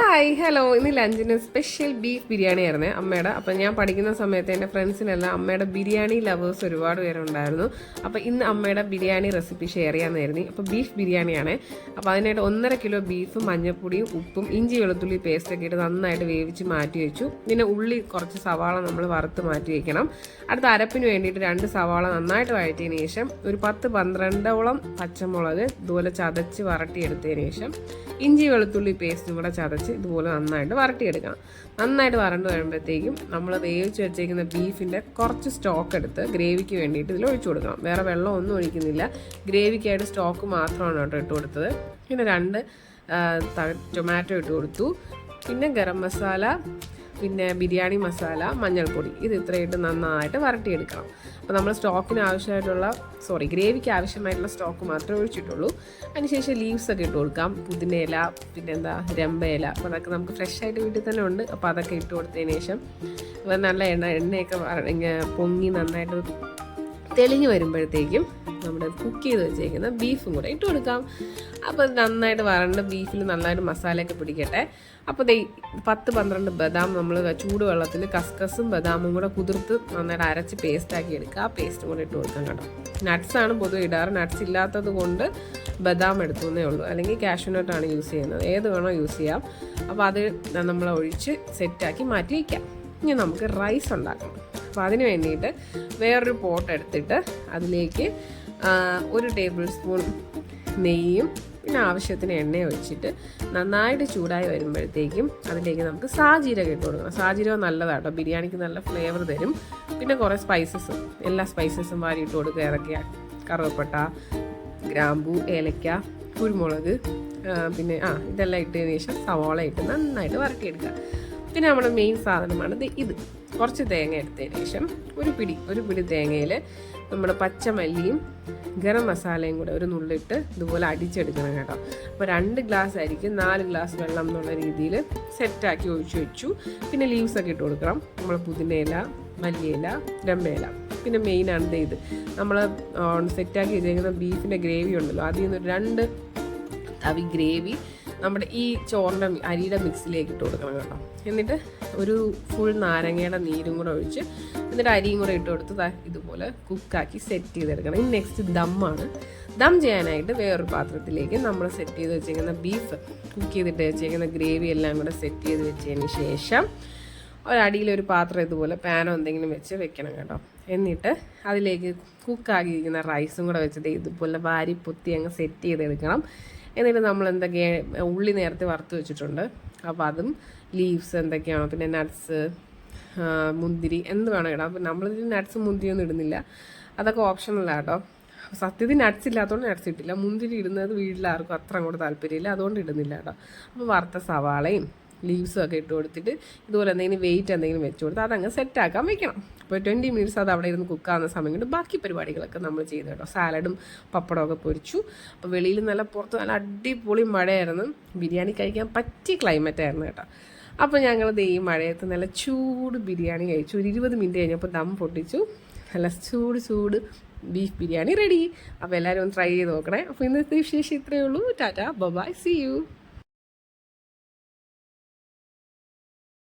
Hi hello ഇന്ന് ലഞ്ചിന് special beef biryani ആയിരുന്നേ അമ്മയുടെ. അപ്പം ഞാൻ പഠിക്കുന്ന സമയത്ത് എന്റെ ഫ്രണ്ട്സിനെല്ലാം അമ്മയുടെ ബിരിയാണി ലവേഴ്സ് ഒരുപാട് പേരുണ്ടായിരുന്നു. അപ്പോൾ ഇന്ന് അമ്മയുടെ ബിരിയാണി റെസിപ്പി ഷെയർ ചെയ്യാമെന്നായിരുന്നു അപ്പോൾ ബീഫ് ബിരിയാണിയാണ്. അപ്പോൾ അതിനായിട്ട് ഒന്നര കിലോ ബീഫ് മഞ്ഞപ്പൊടിയും ഉപ്പും ഇഞ്ചി വെളുത്തുള്ളി പേസ്റ്റൊക്കെ ഇട്ട് നന്നായിട്ട് വേവിച്ച് മാറ്റി വെച്ചു. പിന്നെ ഉള്ളി കുറച്ച് സവാള നമ്മൾ വറുത്ത് മാറ്റി വയ്ക്കണം അടുത്ത അരപ്പിന് വേണ്ടിയിട്ട് രണ്ട് സവാള നന്നായിട്ട് വഴറ്റിയതിന് ശേഷം ഒരു പത്ത് പന്ത്രണ്ടോളം പച്ചമുളക് ഇതുപോലെ ചതച്ച് വരട്ടിയെടുത്തതിന് ശേഷം ഇഞ്ചി വെളുത്തുള്ളി പേസ്റ്റും കൂടെ ചതച്ച് ഇതുപോലെ നന്നായിട്ട് വരട്ടിയെടുക്കണം. നന്നായിട്ട് വരണ്ട് വരുമ്പോഴത്തേക്കും നമ്മൾ വേവിച്ച് വെച്ചേക്കുന്ന ബീഫിന്റെ കുറച്ച് സ്റ്റോക്ക് എടുത്ത് ഗ്രേവിക്ക് വേണ്ടിയിട്ട് ഇതിൽ ഒഴിച്ചു കൊടുക്കണം. വേറെ വെള്ളം ഒന്നും ഒഴിക്കുന്നില്ല. ഗ്രേവിക്കായിട്ട് സ്റ്റോക്ക് മാത്രമാണ് കേട്ടോ ഇട്ട് കൊടുത്തത്. പിന്നെ രണ്ട് ടൊമാറ്റോ ഇട്ട് കൊടുത്തു. പിന്നെ ഗരം മസാല പിന്നെ ബിരിയാണി മസാല മഞ്ഞൾപ്പൊടി. ഇത് ഇത്രയിട്ട് നന്നായിട്ട് വരട്ടിയെടുക്കണം. അപ്പോൾ നമ്മൾ സ്റ്റോക്കിന് ആവശ്യമായിട്ടുള്ള സോറി ഗ്രേവിക്ക് ആവശ്യമായിട്ടുള്ള സ്റ്റോക്ക് മാത്രമേ ഒഴിച്ചിട്ടുള്ളൂ. അതിനുശേഷം ലീവ്സ് ഒക്കെ ഇട്ട് കൊടുക്കാം. പുതിനയില പിന്നെ എന്താ രമ്പയില അപ്പോൾ അതൊക്കെ നമുക്ക് ഫ്രഷ് ആയിട്ട് വീട്ടിൽ തന്നെ ഉണ്ട്. അപ്പോൾ അതൊക്കെ ഇട്ട് കൊടുത്തതിന് ശേഷം നല്ല എണ്ണ എണ്ണയൊക്കെ പൊങ്ങി നന്നായിട്ട് തെളിഞ്ഞ് വരുമ്പോഴത്തേക്കും നമ്മുടെ കുക്ക് ചെയ്ത് വെച്ചേക്കുന്ന ബീഫും കൂടെ ഇട്ട് കൊടുക്കാം. അപ്പോൾ നന്നായിട്ട് വരണ്ട ബീഫിൽ നന്നായിട്ട് മസാലയൊക്കെ പിടിക്കട്ടെ. അപ്പോൾ ദേ പത്ത് പന്ത്രണ്ട് ബദാം നമ്മൾ ചൂടുവെള്ളത്തിൽ കസ്കസും ബദാമും കൂടെ കുതിർത്ത് നന്നായിട്ട് അരച്ച് പേസ്റ്റാക്കി എടുക്കുക. ആ പേസ്റ്റും കൂടെ ഇട്ട് കൊടുക്കാം കേട്ടോ. നട്ട്സാണ് പൊതുവെ ഇടാറ്. നട്ട്സ് ഇല്ലാത്തത് കൊണ്ട് ബദാം എടുത്തുന്നേ ഉള്ളൂ. അല്ലെങ്കിൽ കാഷ്യൂനട്ടാണ് യൂസ് ചെയ്യുന്നത്. ഏത് വേണോ യൂസ് ചെയ്യാം. അപ്പോൾ അത് നമ്മൾ ഒഴിച്ച് സെറ്റാക്കി മാറ്റി വയ്ക്കാം ഇനി നമുക്ക് റൈസ് ഉണ്ടാക്കണം അപ്പോൾ അതിന് വേണ്ടിയിട്ട് വേറൊരു പോട്ട് എടുത്തിട്ട് അതിലേക്ക് ഒരു ടേബിൾ സ്പൂൺ നെയ്യും പിന്നെ ആവശ്യത്തിന് എണ്ണ ഒഴിച്ചിട്ട് നന്നായിട്ട് ചൂടായി വരുമ്പോഴത്തേക്കും അതിലേക്ക് നമുക്ക് സാജീരകം ഇട്ട് കൊടുക്കണം. സാജീരകം നല്ലതാട്ടോ. ബിരിയാണിക്ക് നല്ല ഫ്ലേവർ തരും. പിന്നെ കുറേ സ്പൈസസ് എല്ലാ സ്പൈസസും വാരി ഇട്ട് കൊടുക്കുക. ഏതൊക്കെയാണ് കറുവപ്പട്ട ഗ്രാമ്പൂ ഏലക്ക കുരുമുളക് പിന്നെ ആ ഇതെല്ലാം ഇട്ടതിന് ശേഷം സവോള ഇട്ട് നന്നായിട്ട് വരട്ടിയെടുക്കുക പിന്നെ നമ്മുടെ മെയിൻ സാധനമാണ്. ഇത്. കുറച്ച് തേങ്ങ എടുത്തതിന് ശേഷം ഒരു പിടി ഒരു പിടി തേങ്ങയിൽ നമ്മൾ പച്ചമല്ലിയും ഗരം മസാലയും കൂടെ ഒരു നുള്ളിട്ട് ഇതുപോലെ അടിച്ചെടുക്കണം കേട്ടോ. അപ്പോൾ രണ്ട് ഗ്ലാസ് ആയിരിക്കും നാല് ഗ്ലാസ് വെള്ളം എന്നുള്ള രീതിയിൽ സെറ്റാക്കി ഒഴിച്ചു വെച്ചു. പിന്നെ ലീവ്സ് ഒക്കെ ഇട്ട് കൊടുക്കണം. നമ്മൾ പുതിനയില മല്ലിയില രമ്പയില പിന്നെ മെയിനാണ് ഇത്. നമ്മൾ സെറ്റാക്കി വെച്ചേക്കുന്ന ബീഫിന്റെ ഗ്രേവി ഉണ്ടല്ലോ അതിൽ നിന്ന് രണ്ട് തവി ഗ്രേവി നമ്മുടെ ഈ ചോറിന്റെ അരിയുടെ മിക്സിലേക്ക് ഇട്ട് കൊടുക്കണം കേട്ടോ. എന്നിട്ട് ഒരു ഫുൾ നാരങ്ങയുടെ നീരും കൂടെ ഒഴിച്ച് എന്നിട്ട് അരിയും കൂടെ ഇട്ട് കൊടുത്ത് ഇതുപോലെ കുക്കാക്കി സെറ്റ് ചെയ്തെടുക്കണം. ഇനി നെക്സ്റ്റ് ദമ്മാണ് ദം ചെയ്യാനായിട്ട് വേറൊരു പാത്രത്തിലേക്ക് നമ്മൾ സെറ്റ് ചെയ്ത് വെച്ചേക്കുന്ന ബീഫ് കുക്ക് ചെയ്തിട്ട് വെച്ചേക്കുന്ന ഗ്രേവി എല്ലാം കൂടെ സെറ്റ് ചെയ്ത് വെച്ചതിന് ശേഷം ഒരടിയിലൊരു പാത്രം ഇതുപോലെ പാനോ എന്തെങ്കിലും വെച്ച് വെക്കണം കേട്ടോ. എന്നിട്ട് അതിലേക്ക് കുക്കാക്കിയിരിക്കുന്ന റൈസും കൂടെ വെച്ചിട്ട് ഇതുപോലെ വാരി പൊത്തി അങ്ങ് സെറ്റ് ചെയ്തെടുക്കണം. എന്നിട്ട് നമ്മൾ എന്തൊക്കെ ഉള്ളി നേരത്തെ വറുത്ത് വെച്ചിട്ടുണ്ട്. അപ്പോൾ അതും ലീവ്സ് എന്തൊക്കെയാണോ പിന്നെ നട്ട്സ് മുന്തിരി എന്ത് വേണം ഇടാം. അപ്പം നമ്മളിതിൽ നട്ട്സ് മുന്തിരിയൊന്നും ഇടുന്നില്ല. അതൊക്കെ ഓപ്ഷനല്ല കേട്ടോ. സത്യത്തിൽ നട്ട്സ് ഇല്ലാത്തതുകൊണ്ട് നട്ട്സ് ഇട്ടില്ല. മുന്തിരി ഇടുന്നത് വീട്ടിലാർക്കും അത്ര അങ്ങോട്ട് താല്പര്യമില്ല. അതുകൊണ്ട് ഇടുന്നില്ല കേട്ടോ. അപ്പോൾ വറുത്ത സവാളയും ലീവ്സും ഒക്കെ ഇട്ട് കൊടുത്തിട്ട് ഇതുപോലെ എന്തെങ്കിലും വെയിറ്റ് എന്തെങ്കിലും വെച്ച് കൊടുത്ത് അതങ്ങ് സെറ്റാക്കാൻ വെക്കണം. അപ്പോൾ ട്വന്റി മിനിറ്റ്സ് അത് അവിടെ ഇരുന്ന് കുക്കാവുന്ന സമയം കൊണ്ട് ബാക്കി പരിപാടികളൊക്കെ നമ്മൾ ചെയ്തു കേട്ടോ. സാലഡും പപ്പടമൊക്കെ പൊരിച്ചു. അപ്പോൾ വെളിയിൽ നല്ല പുറത്ത് നല്ല അടിപൊളി മഴയായിരുന്നു. ബിരിയാണി കഴിക്കാൻ പറ്റിയ ക്ലൈമറ്റ് ആയിരുന്നു കേട്ടോ. അപ്പോൾ ഞങ്ങൾ ഈ മഴയത്ത് നല്ല ചൂട് ബിരിയാണി കഴിച്ചു. ഒരു ഇരുപത് മിനിറ്റ് കഴിഞ്ഞപ്പോൾ ദം പൊട്ടിച്ചു. നല്ല ചൂട് ചൂട് ബീഫ് ബിരിയാണി റെഡി അപ്പോൾ എല്ലാവരും ഒന്ന് ട്രൈ ചെയ്ത് നോക്കണേ. അപ്പോൾ ഇന്നത്തെ വിശേഷം ഇത്രയേ ഉള്ളൂ. Tata by C U